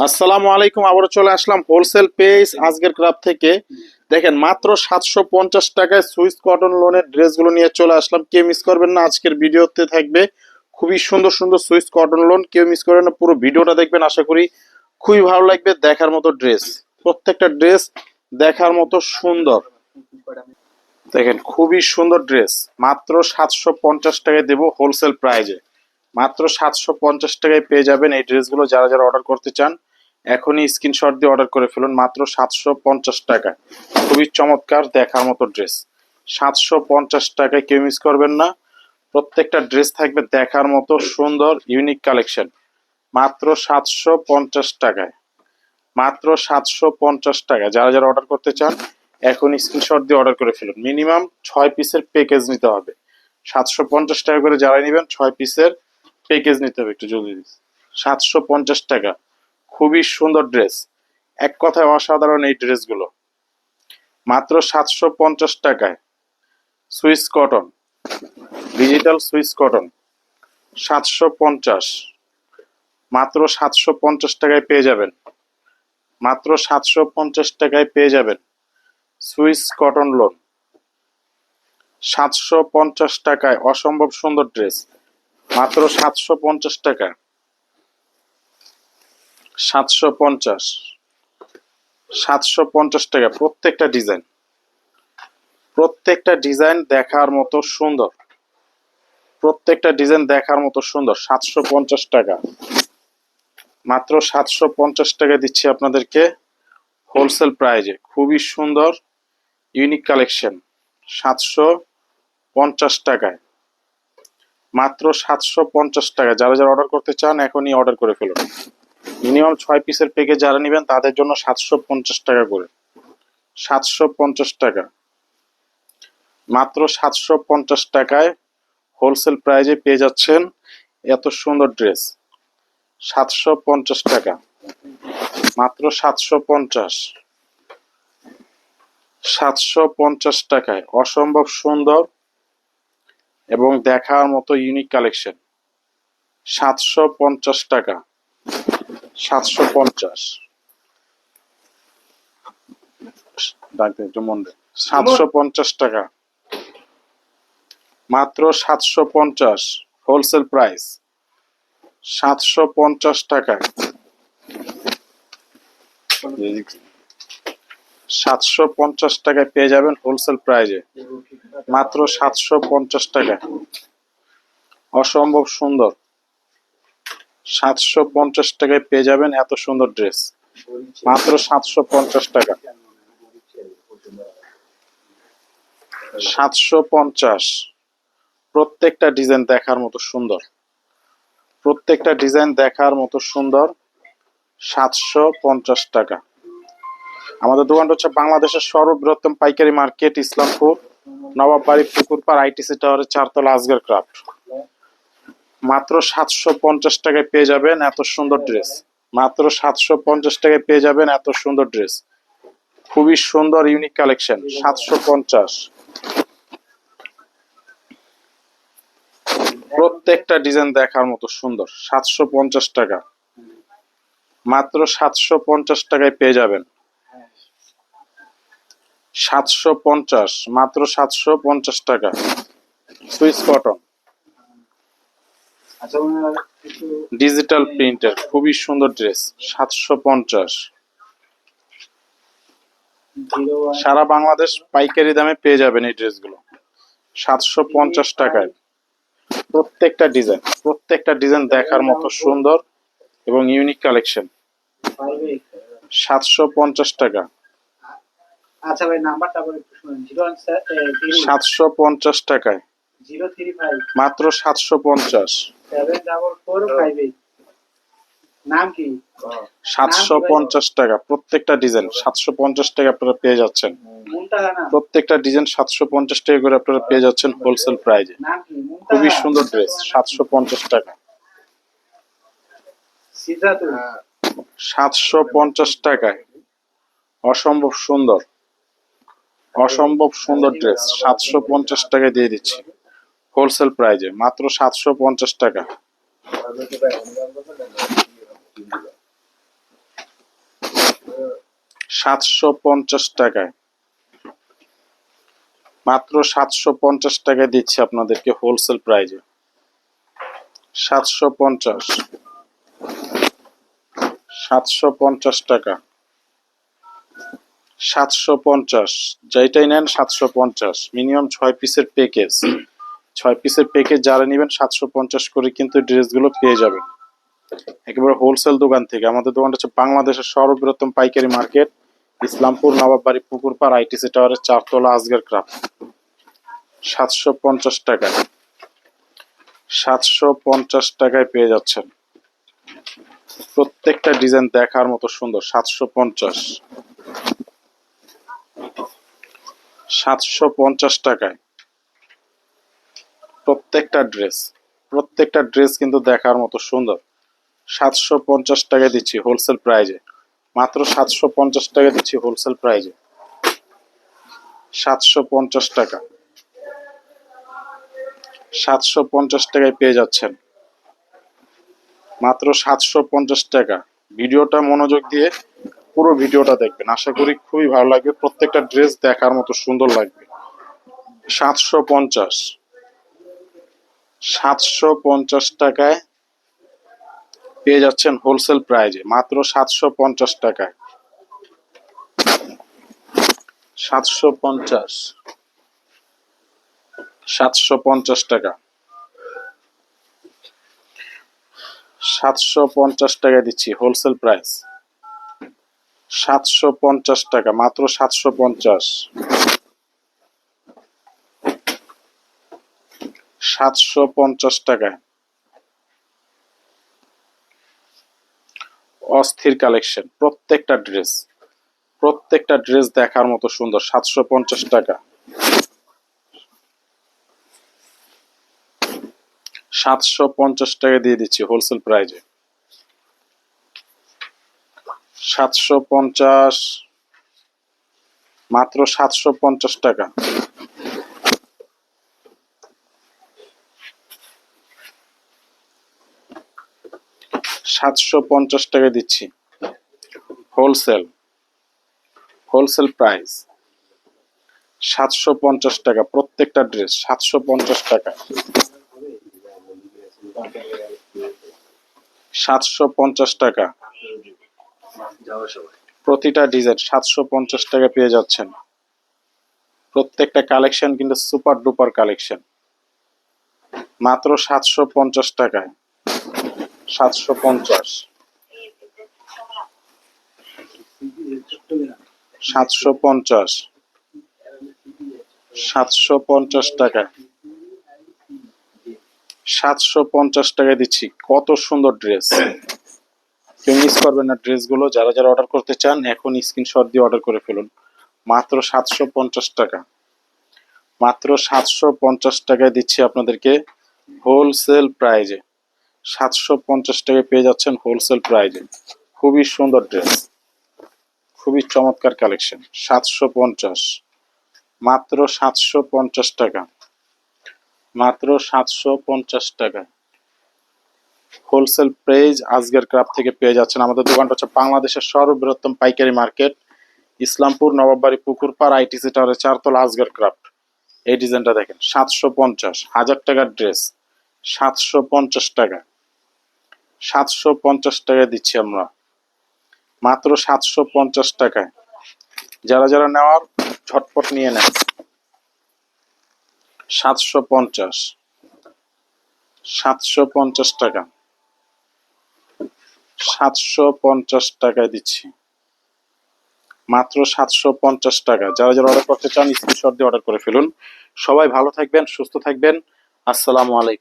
আসসালামু আলাইকুম, আবারও চলে আসলাম হোলসেল পেজ আজকের ক্লাব থেকে। দেখেন, মাত্র সাতশো পঞ্চাশ টাকায় সুইস কটন লোনের ড্রেসগুলো নিয়ে চলে আসলাম। কেউ মিস করবেন না, আজকের ভিডিওতে থাকবে খুবই সুন্দর সুন্দর সুইস কটন লোন কেউ মিস করবেন না, পুরো ভিডিওটা দেখবেন, আশা করি খুবই ভালো লাগবে দেখার মতো ড্রেস প্রত্যেকটা ড্রেস দেখার মতো সুন্দর। দেখেন, খুবই সুন্দর ড্রেস মাত্র সাতশো পঞ্চাশ টাকায় দেবো হোলসেল প্রাইজে মাত্র সাতশো পঞ্চাশ টাকায় পেয়ে যাবেন এই ড্রেসগুলো যারা যারা অর্ডার করতে চান, এখনই স্ক্রিনশট দিয়ে অর্ডার করে ফেলুন, মাত্র সাতশো পঞ্চাশ টাকায় খুবই চমৎকার দেখার মতো ড্রেস। সাতশো পঞ্চাশ টাকায় কেউ মিস করবেন না। প্রত্যেকটা ড্রেস থাকবে দেখার মতো সুন্দর, ইউনিক কালেকশন। মাত্র সাতশো পঞ্চাশ টাকায়। মাত্র সাতশো পঞ্চাশ টাকা যারা যারা অর্ডার করতে চান এখন স্ক্রিনশট দিয়ে অর্ডার করে ফেলুন। মিনিমাম ছয় পিসের প্যাকেজ নিতে হবে। সাতশো পঞ্চাশ টাকা করে যারা নেবেন, ছয় পিসের প্যাকেজ নিতে হবে একটু জলদি সাতশো পঞ্চাশ টাকা। খুবই সুন্দর ড্রেস এক কথায় অসাধারণ এই ড্রেসগুলো মাত্র সাতশো পঞ্চাশ টাকায়। Swiss cotton. Digital Swiss cotton. সাতশো পঞ্চাশ। মাত্র সাতশো পঞ্চাশ টাকায় পেয়ে যাবেন। মাত্র সাতশো পঞ্চাশ টাকায় পেয়ে যাবেন সুইস কটন লোন সাতশো পঞ্চাশ টাকায় অসম্ভব সুন্দর ড্রেস মাত্র সাতশো পঞ্চাশ টাকা। সাতশো পঞ্চাশ। সাতশো পঞ্চাশ টাকা, প্রত্যেকটা ডিজাইন। প্রত্যেকটা ডিজাইন দেখার মতো সুন্দর। প্রত্যেকটা ডিজাইন দেখার মতো সুন্দর, সাতশো পঞ্চাশ টাকা। মাত্র সাতশো পঞ্চাশ টাকা দিচ্ছি আপনাদেরকে হোলসেল প্রাইজে। খুবই সুন্দর, ইউনিক কালেকশন, সাতশো পঞ্চাশ টাকায়। মাত্র সাতশো পঞ্চাশ টাকা। যারা যারা অর্ডার করতে চান, এখনই অর্ডার করে ফেলুন। মিনিমাম ছয় পিসের প্যাকেজ যারা নেবেন, তাদের জন্য সাতশো পঞ্চাশ টাকা করে। সাতশো পঞ্চাশ টাকা। মাত্র সাতশো পঞ্চাশ টাকায় হোলসেল প্রাইজে পেয়ে যাচ্ছেন এত সুন্দর ড্রেস সাতশো পঞ্চাশ টাকা। মাত্র সাতশো পঞ্চাশ। সাতশো পঞ্চাশ টাকায়। অসম্ভব সুন্দর এবং দেখার মতো ইউনিক কালেকশন সাতশো পঞ্চাশ টাকা। সাতশো পঞ্চাশ। ডাকতে একটু মন সাতশো পঞ্চাশ টাকা। মাত্র সাতশো পঞ্চাশ হোলসেল প্রাইস সাতশো পঞ্চাশ টাকা সাতশো পঞ্চাশ টাকায় পেয়ে যাবেন হোলসেল প্রাইজে মাত্র সাতশো পঞ্চাশ টাকা অসম্ভব সুন্দর। সাতশো পঞ্চাশ টাকায় পেয়ে যাবেন এত সুন্দর ড্রেস মাত্র সাতশো পঞ্চাশ টাকা। সাতশো পঞ্চাশ। প্রত্যেকটা ডিজাইন দেখার মতো সুন্দর। প্রত্যেকটা ডিজাইন দেখার মতো সুন্দর। সাতশো পঞ্চাশ টাকা। আমাদের দোকানটা হচ্ছে বাংলাদেশের সর্ববৃহত্তম পাইকারি মার্কেট, ইসলামপুর, নবাববাড়ি, পুকুরপাড় আইটিসি টাওয়ারের চারতলা আজগর ক্রাফট। মাত্র সাতশো পঞ্চাশ টাকায় পেয়ে যাবেন এত সুন্দর ড্রেস। মাত্র সাতশো পঞ্চাশ টাকায় পেয়ে যাবেন এত সুন্দর ড্রেস। খুবই সুন্দর, ইউনিক কালেকশন, সাতশো পঞ্চাশ। প্রত্যেকটা ডিজাইন দেখার মতো সুন্দর, সাতশো পঞ্চাশ টাকা। মাত্র সাতশো পঞ্চাশ টাকায় পেয়ে যাবেন। সাতশো পঞ্চাশ মাত্র সাতশো পঞ্চাশ টাকা। Swiss cotton. ডিজিটাল প্রিন্টের খুবই সুন্দর ড্রেস সাতশো পঞ্চাশ। সারা বাংলাদেশ পাইকারি দামে পেয়ে যাবেন এই ড্রেসগুলো। সাতশো পঞ্চাশ টাকায়। প্রত্যেকটা ডিজাইন প্রত্যেকটা ডিজাইন দেখার মতো সুন্দর এবং ইউনিক কালেকশন। সাতশো পঞ্চাশ টাকা। আচ্ছা ভাই নাম্বারটা আবার একটু শুনুন। জিরো সাতশো পঞ্চাশ টাকায়। Zero three five. মাত্র সাতশো পঞ্চাশ। Seven double four five eight. নাম কি? সাতশো পঞ্চাশ টাকা প্রত্যেকটা ডিজাইন সাতশো পঞ্চাশ টাকা আপনারা পেয়ে যাচ্ছেন। প্রত্যেকটা ডিজাইন সাতশো পঞ্চাশ টাকা করে আপনারা পেয়ে যাচ্ছেন হোলসেল প্রাইজে। খুবই সুন্দর ড্রেস সাতশো পঞ্চাশ টাকা। সাতশো পঞ্চাশ টাকায়। অসম্ভব সুন্দর। অসম্ভব সুন্দর ড্রেস সাতশো পঞ্চাশ টাকায় দিয়ে দিচ্ছি। হোলসেল প্রাইজে মাত্র সাতশো পঞ্চাশ টাকা। সাতশো পঞ্চাশ টাকায়। মাত্র সাতশো পঞ্চাশ টাকায় দিচ্ছি আপনাদেরকে হোলসেল প্রাইজে সাতশো পঞ্চাশ। সাতশো পঞ্চাশ টাকা। সাতশো পঞ্চাশ। যেটাই নেন সাতশো পঞ্চাশ। মিনিমাম ছয় পিসের প্যাকেজ। ছয় পিসের প্যাকেজ যারা নেবেন সাতশো পঞ্চাশ করে কিন্তু ড্রেসগুলো পেয়ে যাবেন। একেবারে হোলসেল দোকান থেকে। আমাদের দোকানটা হচ্ছে বাংলাদেশের সর্ববৃহত্তম পাইকারি মার্কেট। ইসলামপুর, নবাববাড়ি, পুকুরপাড় আইটিসি টাওয়ারের চারতলা আজগার ক্রাফট। সাতশো পঞ্চাশ টাকায়। সাতশো পঞ্চাশ টাকায় পেয়ে যাচ্ছেন। প্রত্যেকটা ডিজাইন দেখার মতো সুন্দর। সাতশো পঞ্চাশ। সাতশো পঞ্চাশ টাকায়। প্রত্যেকটা ড্রেস প্রত্যেকটা ড্রেস কিন্তু দেখার মতো সুন্দর। সাতশো পঞ্চাশ টাকায় দিচ্ছি হোলসেল প্রাইজে। মাত্র সাতশো পঞ্চাশ টাকা দিচ্ছি হোলসেল প্রাইজে। সাতশো পঞ্চাশ টাকা। সাতশো পঞ্চাশ টাকায় পেয়ে যাচ্ছেন। মাত্র সাতশো পঞ্চাশ টাকা। ভিডিওটা মনোযোগ দিয়ে পুরো ভিডিওটা দেখবেন। আশা করি খুবই ভালো লাগবে। প্রত্যেকটা ড্রেস দেখার মতো সুন্দর লাগবে। সাতশো পঞ্চাশ। সাতশো পঞ্চাশ টাকায় পেয়ে যাচ্ছেন হোলসেল প্রাইজে মাত্র সাতশো পঞ্চাশ টাকায়। সাতশো পঞ্চাশ। সাতশো পঞ্চাশ টাকা। সাতশো পঞ্চাশ টাকায় দিচ্ছি হোলসেল প্রাইস সাতশো পঞ্চাশ টাকা, মাত্র সাতশো পঞ্চাশ। সাতশো পঞ্চাশ টাকায় অস্থির কালেকশন, প্রত্যেকটা ড্রেস প্রত্যেকটা ড্রেস দেখার মতো সুন্দর, সাতশো পঞ্চাশ টাকা। সাতশো পঞ্চাশ টাকা দিয়ে দিচ্ছি হোলসেল প্রাইজে। সাতশো পঞ্চাশ, মাত্র সাতশো পঞ্চাশ টাকা। সাতশো পঞ্চাশ টাকা দিচ্ছি। Wholesale wholesale price. সাতশো পঞ্চাশ টাকা, প্রত্যেকটা ড্রেস সাতশো পঞ্চাশ টাকা। সাতশো পঞ্চাশ টাকা। প্রতিটা ডিজাইন সাতশো পঞ্চাশ টাকা পেয়ে যাচ্ছেন। প্রত্যেকটা কালেকশন কিন্তু সুপার ডুপার কালেকশন। মাত্র সাতশো পঞ্চাশ টাকায়। সাতশো পঞ্চাশ। সাতশো পঞ্চাশ। সাতশো পঞ্চাশ টাকা সাতশো পঞ্চাশ টাকা দিচ্ছি। কত সুন্দর ড্রেস। কেউ মিস করবেন না ড্রেসগুলো। যারা যারা অর্ডার করতে চান, এখন স্ক্রিনশট দিয়ে অর্ডার করে ফেলুন। মাত্র সাতশো পঞ্চাশ টাকা। মাত্র সাতশো পঞ্চাশ টাকায় দিচ্ছি আপনাদেরকে হোলসেল প্রাইজে সাতশো পঞ্চাশ টাকায় পেয়ে যাচ্ছেন হোলসেল প্রাইজে খুবই সুন্দর ড্রেস খুবই চমৎকার কালেকশন সাতশো পঞ্চাশ। মাত্র সাতশো পঞ্চাশ টাকা। মাত্র সাতশো পঞ্চাশ টাকা। হোলসেল প্রাইজ আজকের ক্রাফট থেকে পেয়ে যাচ্ছেন। আমাদের দোকানটা হচ্ছে বাংলাদেশের সর্ববৃহত্তম পাইকারি মার্কেট। ইসলামপুর, নবাববাড়ি, পুকুরপাড় আইটিসি টাওয়ারের চারতলা আজগর ক্রাফট। এই ডিজাইনটা দেখেন, সাতশো পঞ্চাশ। হাজার টাকার ড্রেস, সাতশো পঞ্চাশ টাকা। সাতশো পঞ্চাশ টাকা দিচ্ছি আমরা। মাত্র সাতশো পঞ্চাশ টাকায়। যারা যারা নেওয়ার, ঝটপট নিয়ে নেন। সাতশো পঞ্চাশ। সাতশো পঞ্চাশ টাকা। সাতশো পঞ্চাশ টাকায় দিচ্ছি। মাত্র সাতশো পঞ্চাশ টাকা। যারা যারা অর্ডার করতে চান স্ক্রিনশট দিয়ে অর্ডার করে ফেলুন। সবাই ভালো থাকবেন, সুস্থ থাকবেন। আসসালামু আলাইকুম।